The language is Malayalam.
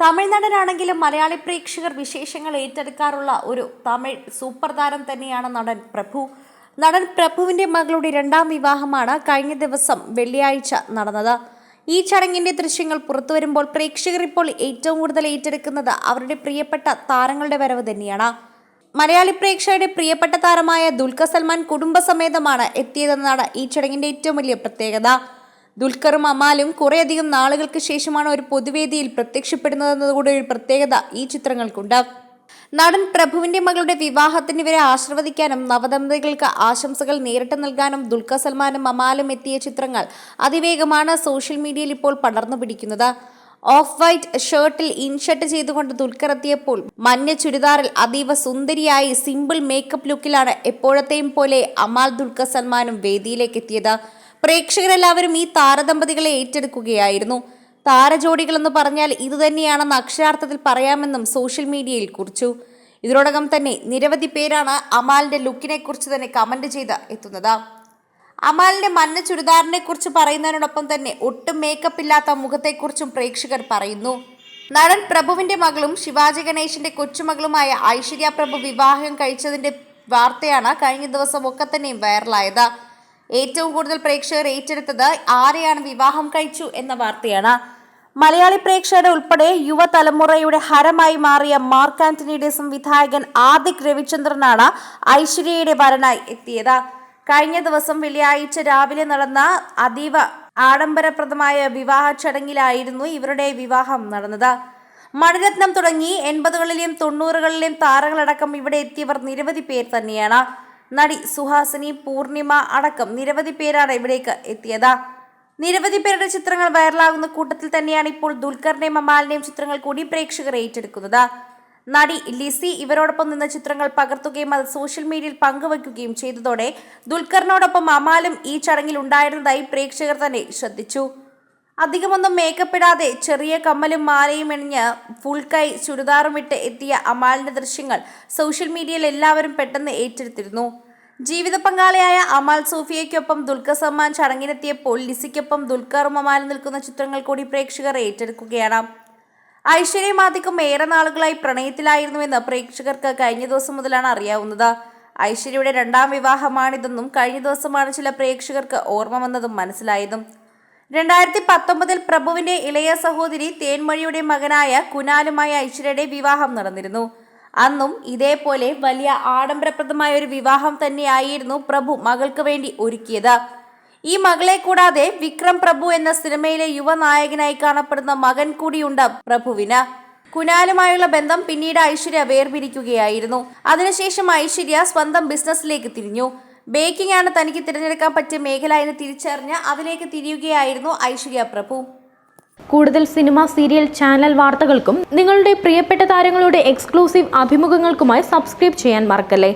തമിഴ്നാടനാണെങ്കിലും മലയാളി പ്രേക്ഷകർ വിശേഷങ്ങൾ ഏറ്റെടുക്കാറുള്ള ഒരു തമിഴ് സൂപ്പർ താരം തന്നെയാണ് നടൻ പ്രഭു. നടൻ പ്രഭുവിന്റെ മകളുടെ രണ്ടാം വിവാഹമാണ് കഴിഞ്ഞ ദിവസം വെള്ളിയാഴ്ച നടന്നത്. ഈ ചടങ്ങിന്റെ ദൃശ്യങ്ങൾ പുറത്തു വരുമ്പോൾ പ്രേക്ഷകർ ഇപ്പോൾ ഏറ്റവും കൂടുതൽ ഏറ്റെടുക്കുന്നത് അവരുടെ പ്രിയപ്പെട്ട താരങ്ങളുടെ വരവ് തന്നെയാണ്. മലയാളി പ്രേക്ഷകരുടെ പ്രിയപ്പെട്ട താരമായ ദുൽഖർ സൽമാൻ കുടുംബസമേതമാണ് എത്തിയതെന്നാണ് ഈ ചടങ്ങിന്റെ ഏറ്റവും വലിയ പ്രത്യേകത. ദുൽഖറും അമാലും കുറേയധികം നാളുകൾക്ക് ശേഷമാണ് ഒരു പൊതുവേദിയിൽ പ്രത്യക്ഷപ്പെടുന്നതെന്നതുകൂടി ഒരു പ്രത്യേകത ഈ ചിത്രങ്ങൾക്കുണ്ട് നടൻ പ്രഭുവിന്റെ മകളുടെ വിവാഹത്തിന് ഇവരെ ആശീർവദിക്കാനും നവദമ്പതികൾക്ക് ആശംസകൾ നേരിട്ട് നൽകാനും ദുൽഖർ സൽമാനും അമാലും എത്തിയ ചിത്രങ്ങൾ അതിവേഗമാണ് സോഷ്യൽ മീഡിയയിൽ ഇപ്പോൾ പടർന്നു പിടിക്കുന്നത്. ഓഫ് വൈറ്റ് ഷർട്ടിൽ ഇൻഷർട്ട് ചെയ്തുകൊണ്ട് ദുൽഖർ എത്തിയപ്പോൾ മഞ്ഞ ചുരിദാറിൽ അതീവ സുന്ദരിയായി സിമ്പിൾ മേക്കപ്പ് ലുക്കിലാണ് എപ്പോഴത്തെയും പോലെ അമാൽ ദുൽഖർ സൽമാനും വേദിയിലേക്ക് എത്തിയത്. പ്രേക്ഷകരെല്ലാവരും ഈ താരദമ്പതികളെ ഏറ്റെടുക്കുകയായിരുന്നു. താരജോഡികളെന്ന് പറഞ്ഞാൽ ഇതുതന്നെയാണെന്ന് അക്ഷരാർത്ഥത്തിൽ പറയാമെന്നും സോഷ്യൽ മീഡിയയിൽ കുറിച്ചു. ഇതിനോടകം തന്നെ നിരവധി പേരാണ് അമാലിന്റെ ലുക്കിനെ കുറിച്ച് തന്നെ കമന്റ് ചെയ്ത് എത്തുന്നത്. അമാലിന്റെ മഞ്ഞ ചുരിദാറിനെ കുറിച്ച് പറയുന്നതിനോടൊപ്പം തന്നെ ഒട്ടും മേക്കപ്പ് ഇല്ലാത്ത മുഖത്തെക്കുറിച്ചും പ്രേക്ഷകർ പറയുന്നു. നടൻ പ്രഭുവിന്റെ മകളും ശിവാജി ഗണേശിന്റെ കൊച്ചുമകളുമായ ഐശ്വര്യ പ്രഭു വിവാഹം കഴിച്ചതിന്റെ വാർത്തയാണ് കഴിഞ്ഞ ദിവസം ഒക്കെ തന്നെയും വൈറലായത് ഏറ്റവും കൂടുതൽ പ്രേക്ഷകർ ഏറ്റെടുത്തത് ആരെയാണ് വിവാഹം കഴിച്ചു എന്ന വാർത്തയാണ്. മലയാളി പ്രേക്ഷകരുടെ ഉൾപ്പെടെ യുവതലമുറയുടെ ഹരമായി മാറിയ മാർക്ക് ആന്റണിയുടെ സംവിധായകൻ ആദിക് രവിചന്ദ്രനാണ് ഐശ്വര്യയുടെ വരനായി എത്തിയത്. കഴിഞ്ഞ ദിവസം വെള്ളിയാഴ്ച രാവിലെ നടന്ന അതീവ ആഡംബരപ്രദമായ വിവാഹ ചടങ്ങിലായിരുന്നു ഇവരുടെ വിവാഹം നടന്നത്. മണിരത്നം തുടങ്ങി എൺപതുകളിലെയും തൊണ്ണൂറുകളിലെയും താരങ്ങളടക്കം ഇവിടെ എത്തിയവർ നിരവധി പേർ തന്നെയാണ്. നടി സുഹാസിനി പൂർണിമ അടക്കം നിരവധി പേരാണ് ഇവിടേക്ക് എത്തിയത്. നിരവധി പേരുടെ ചിത്രങ്ങൾ വൈറലാകുന്ന കൂട്ടത്തിൽ തന്നെയാണ് ഇപ്പോൾ ദുൽഖറിന്റെയും അമാലിന്റെയും ചിത്രങ്ങൾ കൂടി പ്രേക്ഷകർ ഏറ്റെടുക്കുന്നത്. നടി ലിസി ഇവരോടൊപ്പം നിന്ന ചിത്രങ്ങൾ പകർത്തുകയും അത് സോഷ്യൽ മീഡിയയിൽ പങ്കുവയ്ക്കുകയും ചെയ്തതോടെ ദുൽഖറിനോടൊപ്പം അമാലും ഈ ചടങ്ങിൽ ഉണ്ടായിരുന്നതായി പ്രേക്ഷകർ തന്നെ ശ്രദ്ധിച്ചു. അധികമൊന്നും മേക്കപ്പ് ഇടാതെ ചെറിയ കമ്മലും മാലയും എണിഞ്ഞ് ഫുൾ കൈ ചുരിദാറും ഇട്ട് എത്തിയ അമാലിന്റെ ദൃശ്യങ്ങൾ സോഷ്യൽ മീഡിയയിൽ എല്ലാവരും പെട്ടെന്ന് ഏറ്റെടുത്തിരുന്നു. ജീവിത പങ്കാളിയായ അമാൽ സൂഫിയയ്ക്കൊപ്പം ദുൽഖർ സമ്മാൻ ചടങ്ങിനെത്തിയപ്പോൾ ലിസിക്കൊപ്പം ദുൽഖറും അമാലും നിൽക്കുന്ന ചിത്രങ്ങൾ കൂടി പ്രേക്ഷകർ ഏറ്റെടുക്കുകയാണ്. ഐശ്വര്യ മാതിക്കും ഏറെ നാളുകളായി പ്രണയത്തിലായിരുന്നുവെന്ന് പ്രേക്ഷകർക്ക് കഴിഞ്ഞ ദിവസം മുതലാണ് അറിയാവുന്നത്. ഐശ്വര്യയുടെ രണ്ടാം വിവാഹമാണിതെന്നും കഴിഞ്ഞ ദിവസമാണ് ചില പ്രേക്ഷകർക്ക് ഓർമ്മ വന്നതും മനസ്സിലായതും. രണ്ടായിരത്തി പത്തൊമ്പതിൽ പ്രഭുവിന്റെ ഇളയ സഹോദരി തേൻമൊഴിയുടെ മകനായ കുനാലുമായ ഐശ്വര്യയുടെ വിവാഹം നടന്നിരുന്നു. അന്നും ഇതേപോലെ വലിയ ആഡംബരപ്രദമായ ഒരു വിവാഹം തന്നെയായിരുന്നു പ്രഭു മകൾക്ക് വേണ്ടി ഒരുക്കിയത്. ഈ മകളെ കൂടാതെ വിക്രം പ്രഭു എന്ന സിനിമയിലെ യുവനായകനായി കാണപ്പെടുന്ന മകൻ കൂടിയുണ്ട് പ്രഭുവിന്. കുനാലുമായുള്ള ബന്ധം പിന്നീട് ഐശ്വര്യ വേർപിരിക്കുകയായിരുന്നു. അതിനുശേഷം ഐശ്വര്യ സ്വന്തം ബിസിനസ്സിലേക്ക് തിരിഞ്ഞു. ബേക്കിംഗ് ആണ് തനിക്ക് തിരഞ്ഞെടുക്കാൻ പറ്റിയ മേഖല എന്ന് തിരിച്ചറിഞ്ഞ് അതിലേക്ക് തിരിയുകയായിരുന്നു ഐശ്വര്യ പ്രഭു. കൂടുതൽ സിനിമ സീരിയൽ ചാനൽ വാർത്തകൾക്കും നിങ്ങളുടെ പ്രിയപ്പെട്ട താരങ്ങളുടെ എക്സ്ക്ലൂസീവ് അഭിമുഖങ്ങൾക്കുമായി സബ്സ്ക്രൈബ് ചെയ്യാൻ മറക്കല്ലേ?